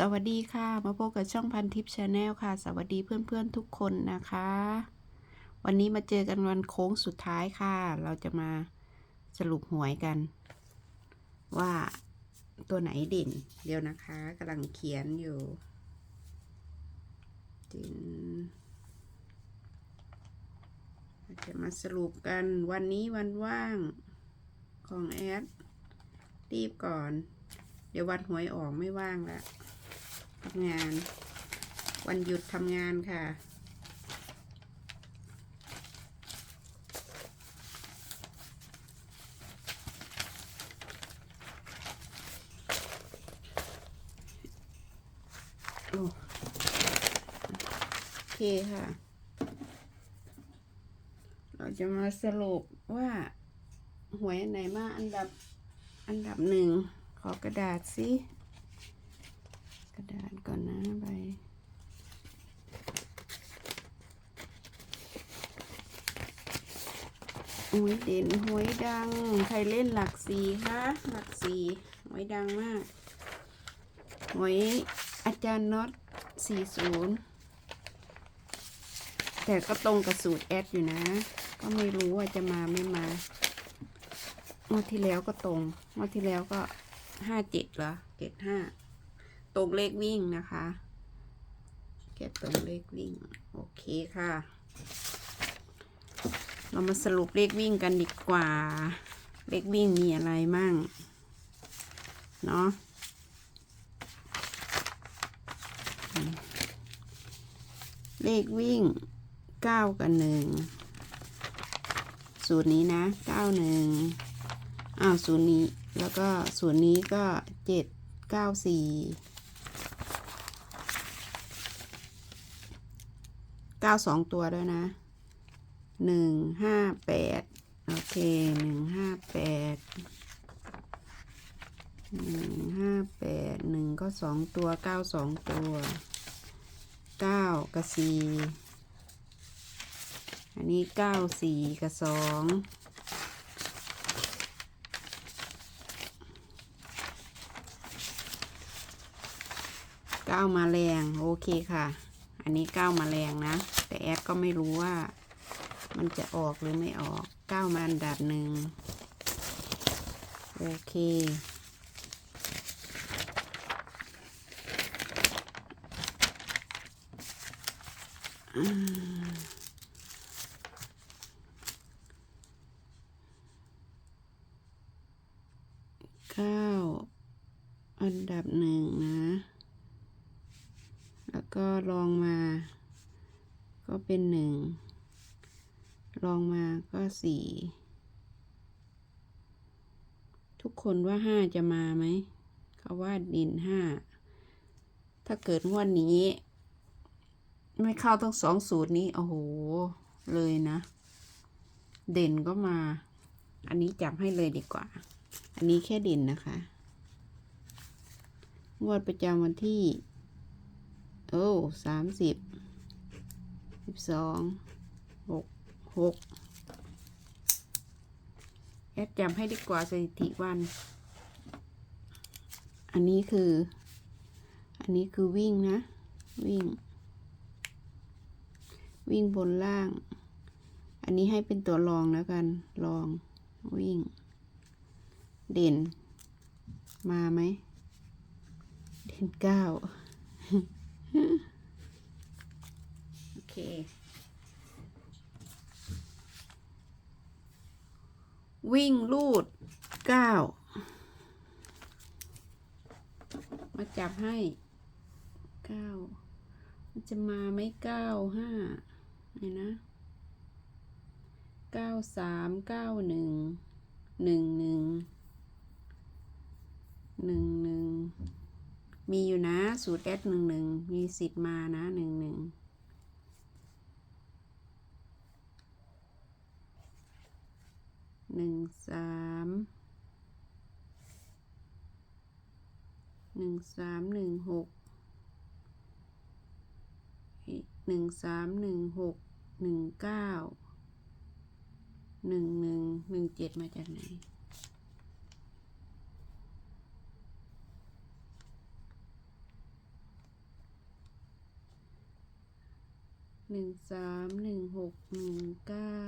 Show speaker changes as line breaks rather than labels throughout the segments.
สวัสดีค่ะ มาพบกับช่องพันทิปชาแนลค่ะ สวัสดีเพื่อนๆทุกคนนะคะ วันนี้มาเจอกันวันโค้งสุดท้ายค่ะ เราจะมาสรุปหวยกัน ว่าตัวไหนเด่น เดี๋ยวนะคะกำลังเขียนอยู่จินจะมาสรุปกันวันนี้วันว่างของแอดรีบก่อน เดี๋ยววันหวยออกไม่ว่างแล้วำงาน วันหยุดทำงานค่ะ โอเคค่ะ เราจะมาสรุปว่าหวยอันไหนมาอันดับอันดับหนึ่งขอกระดาษสิ กระดาษก่อนนะใบหวยเด่นหวยดัง ใครเล่นหลักสี่คะหลักสี่หวยดังมากหวยอาจารย์น็อตสี่ศูนย์แต่ก็ตรงกับสูตรแอดอยู่นะ ก็ไม่รู้ว่าจะมาไม่มางวดที่แล้วก็ตรงงวดที่แล้วก็ห้าเจ็ดเหรอเจ็ดห้า ตรงเลขวิ่งนะคะ แกะตรงเลขวิ่ง โอเคค่ะ เรามาสรุปเลขวิ่งกันดีกว่า เลขวิ่งมีอะไรมั่ง เนาะเลขวิ่ง 9 กับหนึ่งสูตรนี้นะ 9 1 อ้าวสูตรนี้แล้วก็สูตรนี้ก็ 7 9 4 ก้าสี่เก้าสองตัวด้วยนะหนึ่งห้าแปดโอเคหนึ่งห้าแปดหนึ่งห้าแปดหนึ่งก็สองตัวเก้าสองตัวเก้ากับสี่อันนี้เก้าสี่กับสองเก้ามาแรงโอเคค่ะ อันนี้เก้ามาแรงนะ แต่แอดก็ไม่รู้ว่า มันจะออกหรือไม่ออกเก้ามาอันดับหนึ่งโอเคอืมเก้าอันดับหนึ่งนะ แล้วก็ลองมา ก็ เป็นหนึ่งลองมาก็สี่ทุกคนว่าห้าจะมาไหมเขาว่าดินห้าถ้าเกิดงวันนี้ ไม่เข้าทั้งสองสูตรนี้ โอ้โห เลยนะ เด่นก็มา อันนี้จับให้เลยดีกว่า อันนี้แค่เด่นนะคะ งวดประจำวันที่ โอ้สามสิบ บสองหกหกแอดจำให้ดีกว่าสถิติวัน อันนี้คือ อันนี้คือวิ่งนะ วิ่ง วิ่งบนล่าง อันนี้ให้เป็นตัวรองแล้วกันรองวิ่ง เด่น มาไหม เด่นเก้า วิ่งลูดเก้ามาจับให้เก้ามันจะมาไหมเก้าห้าไหนนะเก้าสามเก้าหนึ่งหนึ่งหนึ่งหนึ่งหนึ่งมีอยู่นะ สูตรแอดหนึ่งหนึ่งมีสิทธิ์มานะหนึ่งหนึ่ง หนึ่งสามหนึ่งสามหนึ่งหกหนึ่งสามหนึ่งหกหนึ่งเก้าหนึ่งหนึ่งหนึ่งเจ็ดมาจากไหนหนึ่งสามหนึ่งหกหนึ่งเก้า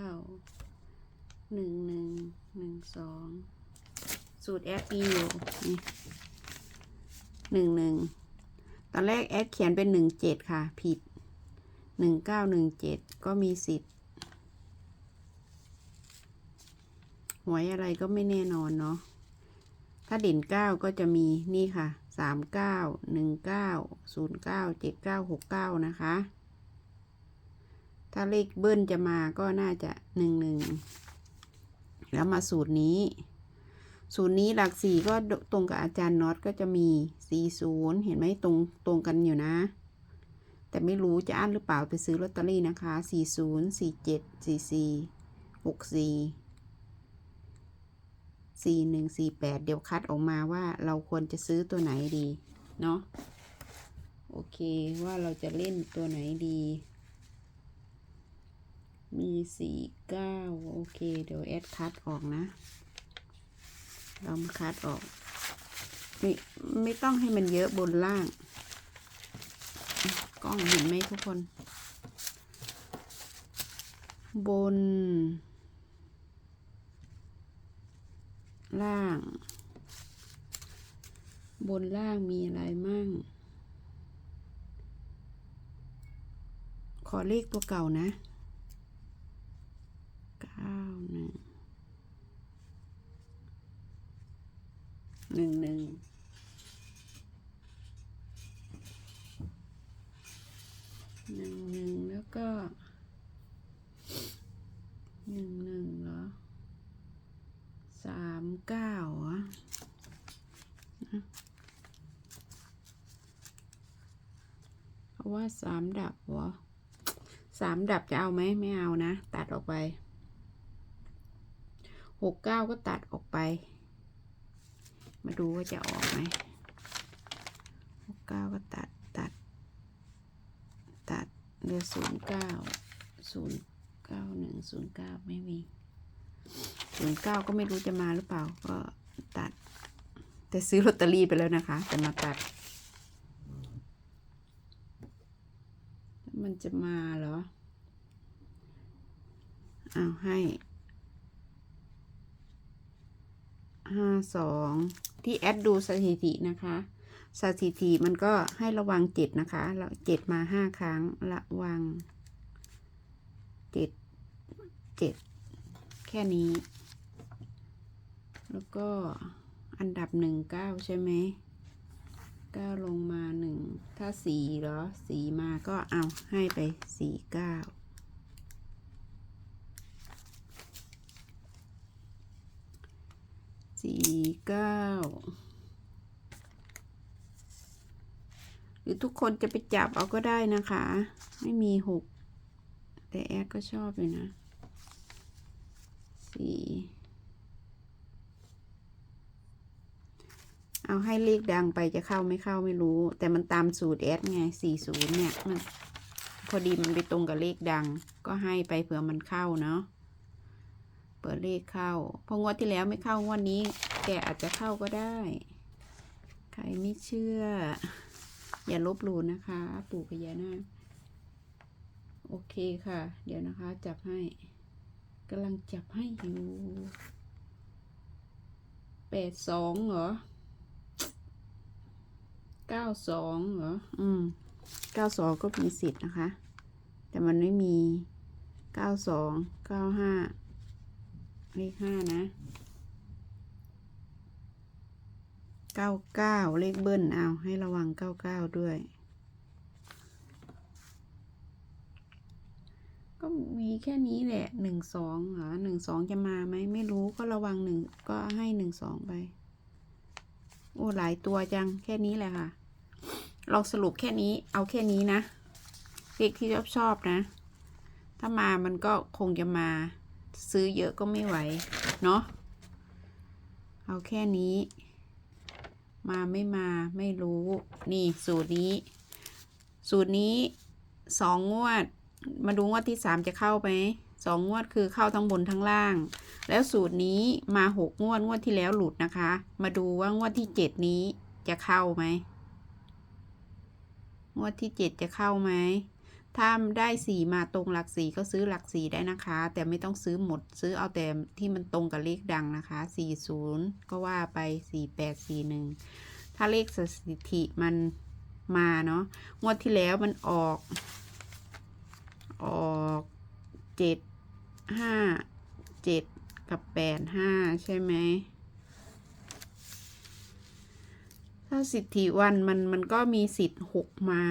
หนึ่งหนึ่งหนึ่งสองสูตรแอดมีอยู่นี่หนึ่งหนึ่งตอนแรกแอดเขียนเป็นหนึ่งเจ็ดค่ะ ผิดหนึ่งเก้าหนึ่งเจ็ดก็มีสิทธิ์หวยอะไรก็ไม่แน่นอนเนาะถ้าเด่นเก้าก็จะมีนี่ค่ะสามเก้าหนึ่งเก้าศูนย์เก้าเจ็ดเก้าหกเก้านะคะ ถ้าเลขเบิ้ลจะมาก็น่าจะหนึ่งหนึ่ง แล้วมาสูตรนี้ สูตรนี้หลักสี่ก็ตรงกับอาจารย์น็อตก็จะมีสี่ศูนย์เห็นไหมตรงตรงกันอยู่นะ แต่ไม่รู้จะอ่านหรือเปล่าไปซื้อลอตเตอรี่นะคะสี่ศูนย์สี่เจ็ดสี่สี่หกสี่สี่หนึ่งสี่แปดเดี๋ยวคัดออกมาว่าเราควรจะซื้อตัวไหนดี เนาะโอเคว่าเราจะเล่นตัวไหนดี มีสี่เก้าโอเค เดี๋ยวแอดคัดออกนะเรามาคัดออกไม่ไม่ต้องให้มันเยอะบนล่าง กล้องเห็นไหมทุกคน บน ล่าง บนล่างมีอะไรมั่ง ขอเลขตัวเก่านะ เก้าหนึ่ง หนึ่งหนึ่งหนึ่งหนึ่งแล้วก็หนึ่งหนึ่งเหรอสามเก้าอะเพราะว่าสามดับวะสามดับจะเอาไหมไม่เอานะ ตัดออกไปหกเก้าก็ตัดออกไป มาดูว่าจะออกไหมหกเก้าก็ตัดตัด ตัดเหลือศูนย์เก้าศูนย์เก้าหนึ่งศูนย์เก้าไม่มีศูนย์เก้าก็ไม่รู้จะมาหรือเปล่าก็ตัด แต่ซื้อลอตเตอรี่ไปแล้วนะคะ แต่มาตัด มันจะมาเหรออ้าวให้ ห้าสองที่แอดดูสถิตินะคะ สถิติมันก็ให้ระวังเจ็ดนะคะแล้วเจ็ดมาห้าครั้งระวังเจ็ดเจ็ดแค่นี้ แล้วก็อันดับหนึ่งเก้าใช่ไหมเก้าลงมาหนึ่งถ้าสี่เหรอสีมาก็เอาให้ไปสี่เก้า สี่เก้า หรือ ทุกคนจะไปจับเอาก็ได้นะคะ ไม่มีหกแต่แอดก็ชอบเลยนะสี่เอาให้เลขดังไปจะเข้าไม่เข้าไม่รู้ แต่มันตามสูตรแอดไงสี่ศูนย์เนี่ยมันพอดีมันไปตรงกับเลขดัง ก็ให้ไปเผื่อมันเข้าเนาะเปิดเลขเข้าเพองวดที่แล้วไม่เข้างวดนี้แต่อาจจะเข้าก็ได้ ใครไม่เชื่อ อย่าลบหลู่นะคะ ปู่พญานาคโอเคค่ะ เดี๋ยวนะคะ จับให้กำลังจับให้อยู่แปดสองเหรอเก้าสองเหรอ อืมเก้าสองก็มีสิทธิ์นะคะ แต่มันไม่มีเก้าสองเก้าห้าเลขห้านะ เก้าเก้าเลขเบิ้ลเอาให้ระวังเก้าเก้าด้วย ก็มีแค่นี้แหละหนึ่งสองเหรอหนึ่งสองจะมาไหมไม่รู้ก็ระวังหนึ่งก็ให้หนึ่งสองไป โอ้หลายตัวจังแค่นี้แหละค่ะ เราสรุปแค่นี้เอาแค่นี้นะเลขที่ชอบชอบนะ ถ้ามามันก็คงจะมาซื้อเยอะก็ไม่ไหว เนาะเอาแค่นี้ มาไม่มาไม่รู้ นี่สูตรนี้ สูตรนี้สองงวด มาดูงวดที่สามจะเข้าไหมสองงวดคือเข้าทั้งบนทั้งล่าง แล้วสูตรนี้มาหกงวดงวดที่แล้วหลุดนะคะ มาดูว่างวดที่เจ็ดนี้จะเข้าไหมงวดที่เจ็ดจะเข้าไหม ถ้าได้สี่มาตรงหลักสี่ก็ซื้อหลักสี่ได้นะคะ แต่ไม่ต้องซื้อหมด ซื้อเอาแต่ที่มันตรงกับเลขดังนะคะสี่ศูนย์ก็ว่าไปสี่แปดสี่หนึ่งถ้าเลขสถิติมันมาเนาะงวดที่แล้วมันออก ออกเจ็ดห้าเจ็ดกับแปดห้าใช่ไหมถ้าสิทธิวันมันมันก็มีสิทธิ์หกมา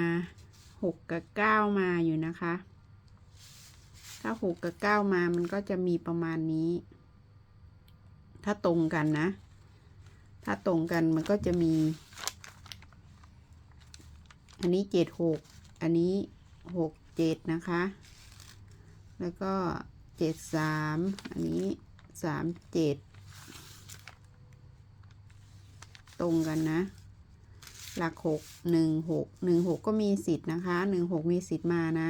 หกกับเก้ามาอยู่นะคะ ถ้าหกกับเก้ามามันก็จะมีประมาณนี้ ถ้าตรงกันนะ ถ้าตรงกันมันก็จะมี อันนี้เจ็ดหกอันนี้หกเจ็ดนะคะ แล้วก็เจ็ดสามอันนี้สามเจ็ดตรงกันนะ หลักหกหนึ่งหกหนึ่งหกก็มีสิทธิ์นะคะหนึ่งหกมีสิทธิ์มานะ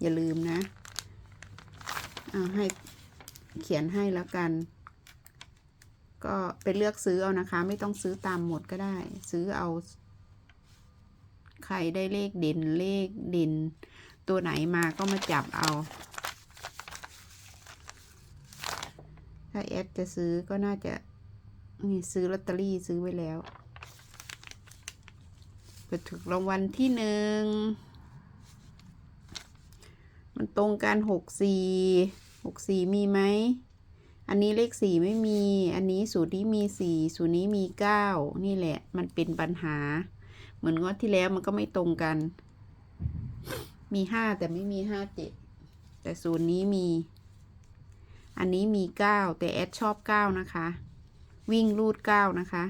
อย่าลืมนะเอาให้เขียนให้แล้วกัน ก็ไปเลือกซื้อเอานะคะ ไม่ต้องซื้อตามหมดก็ได้ ซื้อเอา ใครได้เลขเด่นเลขเด่นตัวไหนมาก็มาจับเอา ถ้าแอดจะซื้อก็น่าจะนี่ซื้อลอตเตอรี่ซื้อไว้แล้ว ไปถึงรางวัลที่หนึ่ง มันตรงกันหกสี่หกสี่มีไหม อันนี้เลขสี่ไม่มี อันนี้สูตรนี้มีสี่สูตรนี้มีเก้านี่แหละ มันเป็นปัญหา เหมือนงวดที่แล้วมันก็ไม่ตรงกัน มีห้าแต่ไม่มีห้าเจ็ดแต่สูตรนี้มี อันนี้มีเก้าแต่แอดชอบเก้านะคะ วิ่งรูดเก้านะคะ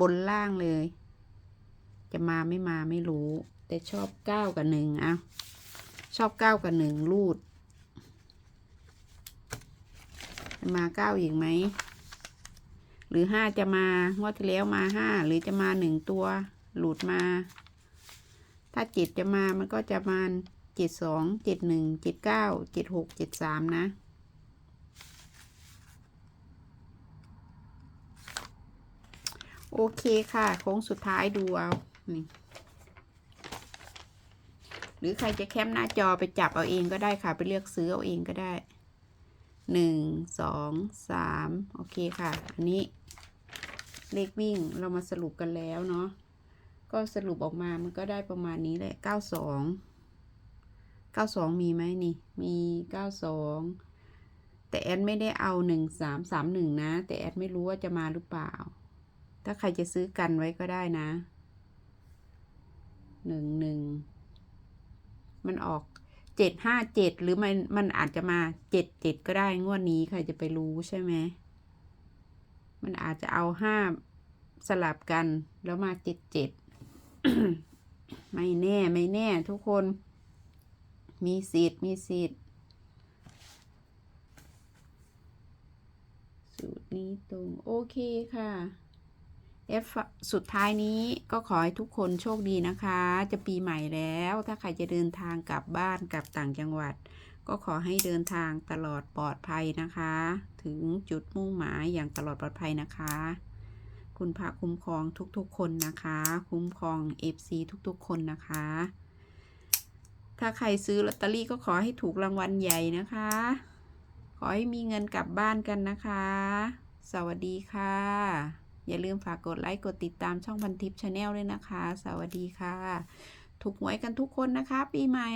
บนล่างเลย จะมาไม่มาไม่รู้ แต่ชอบเก้ากับหนึ่งเอาชอบเก้ากับหนึ่งรูด จะมาเก้าอีกไหม หรือห้าจะมางวดที่แล้วมาห้าหรือจะมาหนึ่งตัว หลุดมา ถ้าจ็ดจะมามันก็จะมาจ็ดสองจ็ดหนึ่งจ็ดเก้าจ็ดหกจ็ดสามนะโอเคค่ะ โค้งสุดท้ายดูเอา นี่หรือใครจะแคปหน้าจอไปจับเอาเองก็ได้ค่ะ ไปเลือกซื้อเอาเองก็ได้หนึ่งสองสามโอเคค่ะ อันนี้ เลขวิ่งเรามาสรุปกันแล้วเนาะก็สรุปออกมามันก็ได้ประมาณนี้แหละเก้าสองเก้าสองมีไหมนี่ มีเก้าสองแต่แอดไม่ได้เอาหนึ่งสามสามหนึ่งนะ แต่แอดไม่รู้ว่าจะมาหรือเปล่า ถ้าใครจะซื้อกันไว้ก็ได้นะ หนึ่งหนึ่งมันออกเจ็ดห้าเจ็ดหรือมันมันอาจจะมาเจ็ดเจ็ดก็ได้งวดนี้ใครจะไปรู้ใช่ไหมมันอาจจะเอาห้าสลับกันแล้วมาเจ็ดเจ็ดไม่แน่ไม่แน่ทุกคน มีสิทธิ์มีสิทธิ์สูตรนี้ตรง โอเคค่ะ F สุดท้ายนี้ก็ขอให้ทุกคนโชคดีนะคะ จะปีใหม่แล้ว ถ้าใครจะเดินทางกลับบ้านกลับต่างจังหวัด ก็ขอให้เดินทางตลอดปลอดภัยนะคะ ถึงจุดมุ่งหมายอย่างตลอดปลอดภัยนะคะ คุณพระคุ้มครองทุกๆ คนนะคะ คุ้มครอง FC ทุกๆ คนนะคะ ถ้าใครซื้อลอตเตอรี่ก็ขอให้ถูกรางวัลใหญ่นะคะ ขอให้มีเงินกลับบ้านกันนะคะ สวัสดีค่ะ อย่าลืมฝากกดไลค์กดติดตามช่องพันทิปชาแนลด้วยนะคะ สวัสดีค่ะ ถูกหวยกันทุกคนนะคะ ปีใหม่